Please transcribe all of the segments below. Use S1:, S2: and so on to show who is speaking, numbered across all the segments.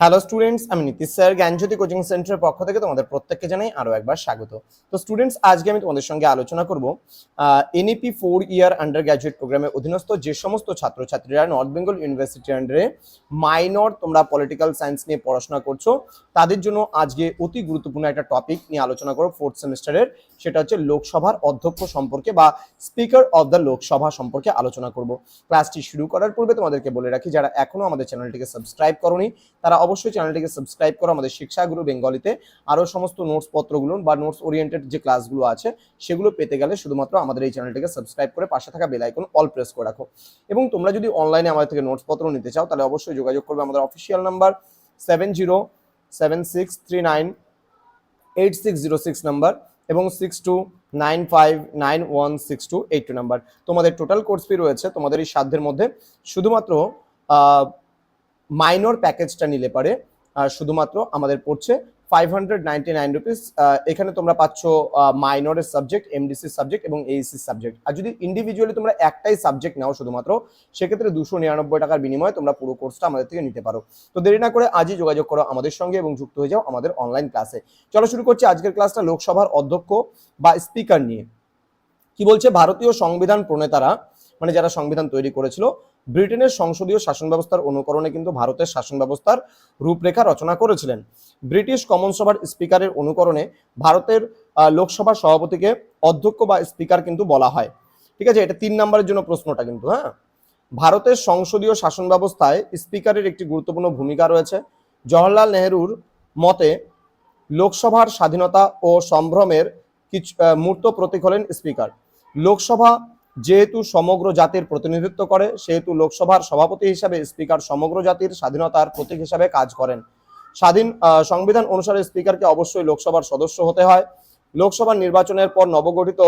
S1: Hello students আমি Nitish sir জ্ঞানজ্যোতি coaching সেন্টারের পক্ষ থেকে তোমাদের প্রত্যেককে জানাই আরও একবার স্বাগত। তো স্টুডেন্টস আজকে আমি তোমাদের সঙ্গে আলোচনা করব NEP four year under graduate প্রোগ্রামের অধীনস্থ যে সমস্ত ছাত্রছাত্রীরা নর্থ বেঙ্গল ইউনিভার্সিটি আন্ডারে মাইনর তোমরা পলিটিক্যাল সায়েন্স নিয়ে পড়াশোনা করছ, তাদের জন্য আজকে অতি গুরুত্বপূর্ণ একটা টপিক নিয়ে আলোচনা করব ফোর্থ সেমিস্টারের সেটা হচ্ছে লোকসভার অধ্যক্ষ সম্পর্কে বা স্পিকার অফ দ্য লোকসভা সম্পর্কে আলোচনা করব। ক্লাসটি শুরু করার পূর্বে তোমাদেরকে বলে রাখি, যারা এখনও আমাদের চ্যানেলটিকে সাবস্ক্রাইব করনি, তারা অবশ্যই চ্যানেলটিকে সাবস্ক্রাইব করো। আমাদের শিক্ষাগুরু বেঙ্গলিতে আরও সমস্ত নোটস পত্রগুলো বা নোটস ওরিয়েন্টেড যে ক্লাসগুলো আছে, সেগুলো পেতে গেলে শুধুমাত্র আমাদের এই চ্যানেলটিকে সাবস্ক্রাইব করে পাশে থাকা বেল আইকন অল প্রেস করে রাখো। এবং তোমরা যদি অনলাইনে আমাদের থেকে নোটস পত্র নিতে চাও, তাহলে অবশ্যই যোগাযোগ করবে আমাদের official number seven zero seven six three nine eight six zero six number এবং six two nine five nine one six two eight two number তোমাদের টোটাল কোর্স ফি রয়েছে তোমাদের এই সাধ্যের মধ্যে। শুধুমাত্র মাইনর প্যাকেজটা নিলে পারে। শুধুমাত্র আমাদের পড়ছে five hundred ninety nine rupees এখানে তোমরা পাচ্ছ মাইনরের সাবজেক্ট এমডিসি সাবজেক্ট এবং এইসি সাবজেক্ট আর যদি ইন্ডিভিজুয়ালি তোমরা একটাই সাবজেক্ট নাও শুধুমাত্র, সেক্ষেত্রে দুশো নিরানব্বই টাকার বিনিময়ে তোমরা পুরো কোর্সটা আমাদের থেকে নিতে পারো। তো দেরি না করে আজই যোগাযোগ করো আমাদের সঙ্গে এবং যুক্ত হয়ে যাও আমাদের অনলাইন ক্লাসে চলো শুরু করছি আজকের ক্লাসটা লোকসভার অধ্যক্ষ বা স্পিকার নিয়ে। কি বলছে? ভারতীয় সংবিধান প্রণেতারা মানে যারা সংবিধান তৈরি করেছিল, ব্রিটেনের সংসদীয় শাসন ব্যবস্থার অনুকরণে কিন্তু ভারতের শাসন ব্যবস্থার রূপরেখা রচনা করেছিলেন। ব্রিটিশ কমন সভার স্পিকারের অনুকরণে ভারতের লোকসভার সভাপতিকে অধ্যক্ষ বা স্পিকার কিন্তু বলা হয়। ঠিক আছে? এটা তিন নম্বরের জন্য প্রশ্নটা কিন্তু হ্যাঁ? ভারতের সংসদীয় শাসন ব্যবস্থায় স্পিকারের একটি গুরুত্বপূর্ণ ভূমিকা রয়েছে। জওহরলাল নেহরুর মতে, লোকসভার স্বাধীনতা ও সম্ভ্রমের কিছু মূর্ত প্রতীক হলেন স্পিকার। লোকসভা যেহেতু সমগ্র জাতির প্রতিনিধিত্ব করে, সেহেতু লোকসভার সভাপতি হিসাবে স্পিকার সমগ্র জাতির স্বাধীনতার প্রতীক হিসাবে কাজ করেন। স্বাধীন সংবিধান অনুসারে স্পিকারকে অবশ্যই লোকসভার সদস্য হতে হয়। লোকসভার নির্বাচনের পর নবগঠিত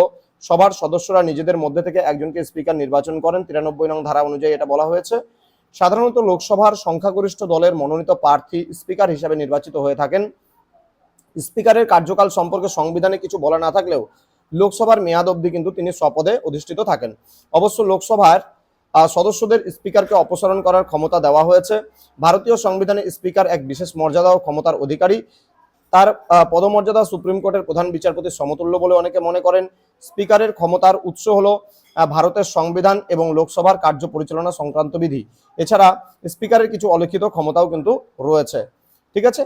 S1: সভার সদস্যরা নিজেদের মধ্যে থেকে একজনকে স্পিকার নির্বাচন করেন, তিরানব্বই নং ধারা অনুযায়ী এটা বলা হয়েছে। সাধারণত লোকসভার সংখ্যাগরিষ্ঠ দলের মনোনীত প্রার্থী স্পিকার হিসাবে নির্বাচিত হয়ে থাকেন। স্পিকারের কার্যকাল সম্পর্কে সংবিধানে কিছু বলা না থাকলেও লোকসভার মেয়াদ অবধি কিন্তু তিনি স্বপদে অধিষ্ঠিত থাকেন। অবশ্য লোকসভার সদস্যদের স্পিকারকে অপসারণ করার ক্ষমতা দেওয়া হয়েছে। ভারতীয় সংবিধানে স্পিকার এক বিশেষ মর্যাদা ও ক্ষমতার অধিকারী। তার পদমর্যাদা সুপ্রিম কোর্টের প্রধান বিচারপতির সমতুল্য বলে অনেকে মনে করেন। স্পিকারের ক্ষমতার উৎস হল ভারতের সংবিধান এবং লোকসভার কার্য পরিচালনা সংক্রান্ত বিধি। এছাড়া স্পিকারের কিছু অলিখিত ক্ষমতাও কিন্তু রয়েছে। ঠিক আছে?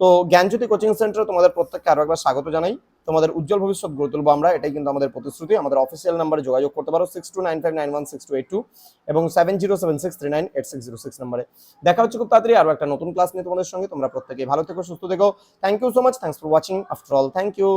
S1: তো জ্ঞানজ্যোতি কোচিং সেন্টারে তোমাদের প্রত্যেককে আরও একবার স্বাগত জানাই। তোমাদের উজ্জ্বল ভবিষ্যৎ গড়ে তুলবো আমরা, এটাই কিন্তু আমাদের প্রতিশ্রুতি। আমাদের অফিসিয়াল নাম্বারে যোগাযোগ করতে পারো six two nine five nine one six two eight two এবং seven zero seven six three nine eight six zero six নাম্বারে দেখা হচ্ছে খুব তাড়াতাড়ি আরও একটা নতুন ক্লাস নিয়ে তোমাদের সঙ্গে। তোমরা প্রত্যেকেই ভালো থেকো, সুস্থ থেকো। Thank you so much thanks for watching after all thank you